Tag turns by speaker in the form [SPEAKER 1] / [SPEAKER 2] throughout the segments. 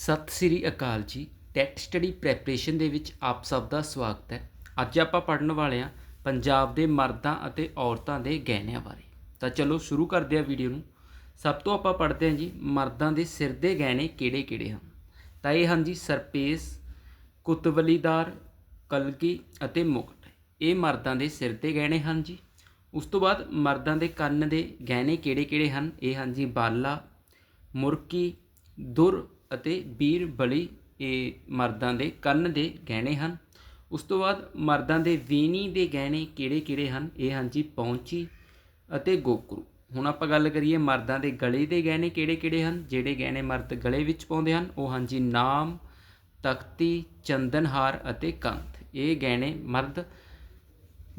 [SPEAKER 1] ਸਤਿ ਸ੍ਰੀ ਅਕਾਲ ਜੀ। TET study preparation ਦੇ ਵਿੱਚ ਆਪ ਸਭ ਦਾ ਸਵਾਗਤ ਹੈ। ਅੱਜ ਆਪਾਂ ਪੜਨ ਵਾਲੇ ਹਾਂ ਪੰਜਾਬ ਦੇ ਮਰਦਾਂ ਅਤੇ ਔਰਤਾਂ ਦੇ ਗਹਿਣਿਆਂ ਬਾਰੇ। ਤਾਂ ਚਲੋ ਸ਼ੁਰੂ ਕਰਦੇ ਹਾਂ ਵੀਡੀਓ ਨੂੰ। ਸਭ ਤੋਂ ਆਪਾਂ ਪੜਦੇ ਹਾਂ ਜੀ, ਮਰਦਾਂ ਦੇ ਸਿਰ ਦੇ ਗਹਿਣੇ ਕਿਹੜੇ-ਕਿਹੜੇ ਹਨ? ਤਾਂ ਇਹ ਹਨ ਜੀ ਸਰਪੇਸ, ਕੁਤਵਲੀਦਾਰ, ਕਲਗੀ ਅਤੇ ਮੁਕਟ। ਇਹ ਮਰਦਾਂ ਦੇ ਸਿਰ ਦੇ ਗਹਿਣੇ ਹਨ ਜੀ। ਉਸ ਤੋਂ ਬਾਅਦ ਮਰਦਾਂ ਦੇ ਕੰਨ ਦੇ ਗਹਿਣੇ ਕਿਹੜੇ-ਕਿਹੜੇ ਹਨ? ਇਹ ਹਨ ਜੀ ਬਾਲਾ, ਮੁਰਕੀ, ਦੁਰ ਅਤੇ ਬੀਰ ਬਲੀ ਇਹ ਮਰਦਾਂ ਦੇ ਕੰਨ ਦੇ ਗਹਿਣੇ ਹਨ। ਉਸ ਤੋਂ ਬਾਅਦ ਮਰਦਾਂ ਦੇ ਵੀਣੀ ਦੇ ਗਹਿਣੇ ਕਿਹੜੇ-ਕਿਹੜੇ ਹਨ? ਇਹ ਹਨ ਜੀ ਪੌਂਚੀ ਅਤੇ ਗੋਕਰੂ। ਹੁਣ ਆਪਾਂ ਗੱਲ ਕਰੀਏ ਮਰਦਾਂ ਦੇ ਗਲੇ ਦੇ ਗਹਿਣੇ ਕਿਹੜੇ-ਕਿਹੜੇ ਹਨ? ਜਿਹੜੇ ਗਹਿਣੇ ਮਰਦ ਗਲੇ ਵਿੱਚ ਪਾਉਂਦੇ ਹਨ, ਉਹ ਹਨ ਜੀ ਨਾਮ, ਤਖਤੀ, ਚੰਦਨਹਾਰ ਅਤੇ ਕੰਠ ਇਹ ਗਹਿਣੇ ਮਰਦ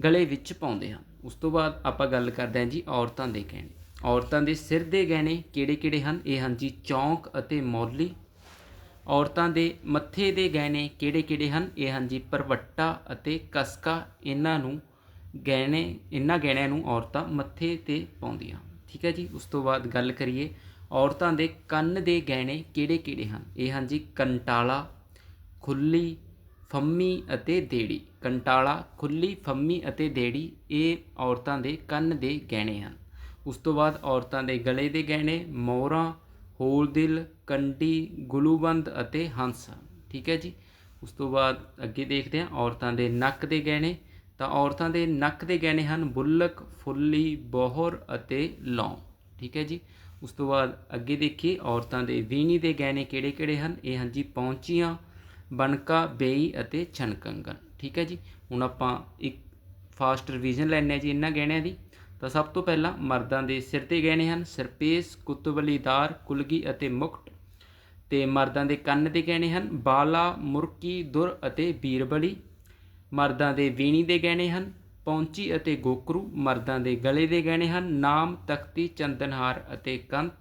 [SPEAKER 1] ਗਲੇ ਵਿੱਚ ਪਾਉਂਦੇ ਹਨ। ਉਸ ਤੋਂ ਬਾਅਦ ਆਪਾਂ ਗੱਲ ਕਰਦੇ ਹਾਂ ਜੀ ਔਰਤਾਂ ਦੇ ਗਹਿਣੇ। ਔਰਤਾਂ ਦੇ ਸਿਰ ਦੇ ਗਹਿਣੇ ਕਿਹੜੇ-ਕਿਹੜੇ ਹਨ? ਇਹ ਹਨ ਜੀ ਚੌਂਕ ਅਤੇ ਮੌਲੀ। ਔਰਤਾਂ ਦੇ ਮੱਥੇ ਦੇ ਗਹਿਣੇ ਕਿਹੜੇ-ਕਿਹੜੇ ਹਨ? ਇਹ ਹਨ ਜੀ ਪਰਵੱਟਾ ਅਤੇ ਕਸਕਾ। ਇਹਨਾਂ ਨੂੰ ਗਹਿਣੇ, ਇਹਨਾਂ ਗਹਿਣਿਆਂ ਨੂੰ ਔਰਤਾਂ ਮੱਥੇ ਤੇ ਪਾਉਂਦੀਆਂ। ਠੀਕ ਹੈ ਜੀ, ਉਸ ਤੋਂ ਬਾਅਦ ਗੱਲ ਕਰੀਏ ਔਰਤਾਂ ਦੇ ਕੰਨ ਦੇ ਗਹਿਣੇ ਕਿਹੜੇ-ਕਿਹੜੇ ਹਨ? ਇਹ ਹਨ ਜੀ ਕੰਟਾਲਾ, ਖੁੱਲੀ, ਫੰਮੀ ਅਤੇ ਦੇੜੀ। ਕੰਟਾਲਾ, ਖੁੱਲੀ, ਫੰਮੀ ਅਤੇ ਦੇੜੀ ਇਹ ਔਰਤਾਂ ਦੇ ਕੰਨ ਦੇ ਗਹਿਣੇ ਹਨ। ਉਸ ਤੋਂ ਬਾਅਦ ਔਰਤਾਂ ਦੇ ਗਲੇ ਦੇ ਗਹਿਣੇ, ਮੋਹਰਾਂ ਹੋਲਦਿਲ ਕੰਢੀ ਗੁਲੂਬੰਦ ਅਤੇ ਹੰਸ। ਠੀਕ ਹੈ ਜੀ? ਉਸ ਤੋਂ ਬਾਅਦ ਅੱਗੇ ਦੇਖਦੇ ਹਾਂ ਔਰਤਾਂ ਦੇ ਨੱਕ ਦੇ ਗਹਿਣੇ। ਤਾਂ ਔਰਤਾਂ ਦੇ ਨੱਕ ਦੇ ਗਹਿਣੇ ਹਨ ਬੁੱਲਕ, ਫੁੱਲੀ, ਬੋਹਰ ਅਤੇ ਲੌਂਗ। ਠੀਕ ਹੈ ਜੀ? ਉਸ ਤੋਂ ਬਾਅਦ ਅੱਗੇ ਦੇਖੀਏ ਔਰਤਾਂ ਦੇ ਵੀਣੀ ਦੇ ਗਹਿਣੇ ਕਿਹੜੇ-ਕਿਹੜੇ ਹਨ? ਇਹ ਹਨ ਜੀ ਪੌਂਚੀਆਂ, ਬਣਕਾ, ਬੇਈ ਅਤੇ ਛਣਕੰਗਨ। ਠੀਕ ਹੈ ਜੀ? ਹੁਣ ਆਪਾਂ ਇੱਕ ਫਾਸਟ ਰਿਵੀਜ਼ਨ ਲੈਣੇ ਜੀ ਇਹਨਾਂ ਗਹਿਣਿਆਂ ਦੀ। ਤਾਂ ਸਭ ਤੋਂ ਪਹਿਲਾਂ ਮਰਦਾਂ ਦੇ ਸਿਰ ਤੇ ਗਹਿਣੇ ਹਨ, ਸਰਪੇਸ, ਕੁਤਬਲੀਦਾਰ, ਕੁਲਗੀ ਅਤੇ ਮੁਕਟ। ਤੇ ਮਰਦਾਂ ਦੇ ਕੰਨ ਦੇ ਗਹਿਣੇ ਹਨ, ਬਾਲਾ, ਮੁਰਕੀ, ਦੁਰ ਅਤੇ ਬੀਰਬਲੀ। ਮਰਦਾਂ ਦੇ ਵੀਣੀ ਦੇ ਗਹਿਣੇ ਹਨ, ਪੌਂਚੀ ਅਤੇ ਗੋਕਰੂ। ਮਰਦਾਂ ਦੇ ਗਲੇ ਦੇ ਗਹਿਣੇ ਹਨ, ਨਾਮ, ਤਖਤੀ, ਚੰਦਨਹਾਰ ਅਤੇ ਕੰਥ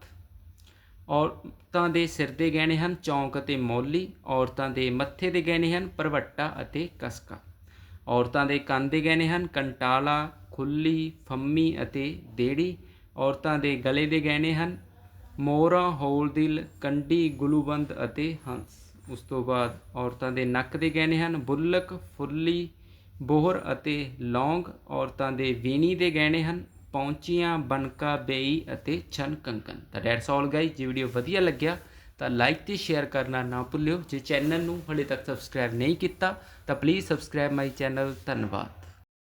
[SPEAKER 1] ਔਰਤਾਂ ਦੇ ਸਿਰ ਦੇ ਗਹਿਣੇ ਹਨ, ਚੌਂਕ ਅਤੇ ਮੌਲੀ। ਔਰਤਾਂ ਦੇ ਮੱਥੇ ਦੇ ਗਹਿਣੇ ਹਨ ਪਰਵੱਟਾ ਅਤੇ ਕਸਕਾ। ਔਰਤਾਂ ਦੇ ਕੰਨ ਦੇ ਗਹਿਣੇ ਹਨ, ਕੰਟਾਲਾ ਖੁੱਲੀ, ਫੰਮੀ ਅਤੇ ਦੇੜੀ ਔਰਤਾਂ ਦੇ ਗਲੇ ਦੇ ਗਹਿਣੇ ਹਨ। ਮੋਹਰਾ ਹੌਲਦਿਲ ਕੰਢੀ ਗੁਲੂਬੰਦ ਅਤੇ ਹੰਸ। ਉਸ ਤੋਂ ਬਾਅਦ ਔਰਤਾਂ ਦੇ ਨੱਕ ਦੇ ਗਹਿਣੇ ਹਨ। ਬੁੱਲਕ ਫੁੱਲੀ ਬੋਹਰ ਅਤੇ ਲੌਂਗ ਔਰਤਾਂ ਦੇ ਵੀਣੀ ਦੇ ਗਹਿਣੇ ਹਨ। ਪੌਂਚੀਆਂ, ਬਨਕਾ, ਬੇਈ ਅਤੇ ਛਨ ਕੰਕਨ। ਤਾਂ ਡੈਟਸ ਆਲ ਗਾਈਜ਼ ਜੇ ਵੀਡੀਓ ਵਧੀਆ ਲੱਗਿਆ ਤਾਂ ਲਾਈਕ ਤੇ ਸ਼ੇਅਰ ਕਰਨਾ ਨਾ ਭੁੱਲਿਓ। ਜੇ ਚੈਨਲ ਨੂੰ ਹਲੇ ਤੱਕ ਸਬਸਕ੍ਰਾਈਬ ਨਹੀਂ ਕੀਤਾ ਤਾਂ ਪਲੀਜ਼ ਸਬਸਕ੍ਰਾਈਬ ਮਾਈ ਚੈਨਲ ਧੰਨਵਾਦ।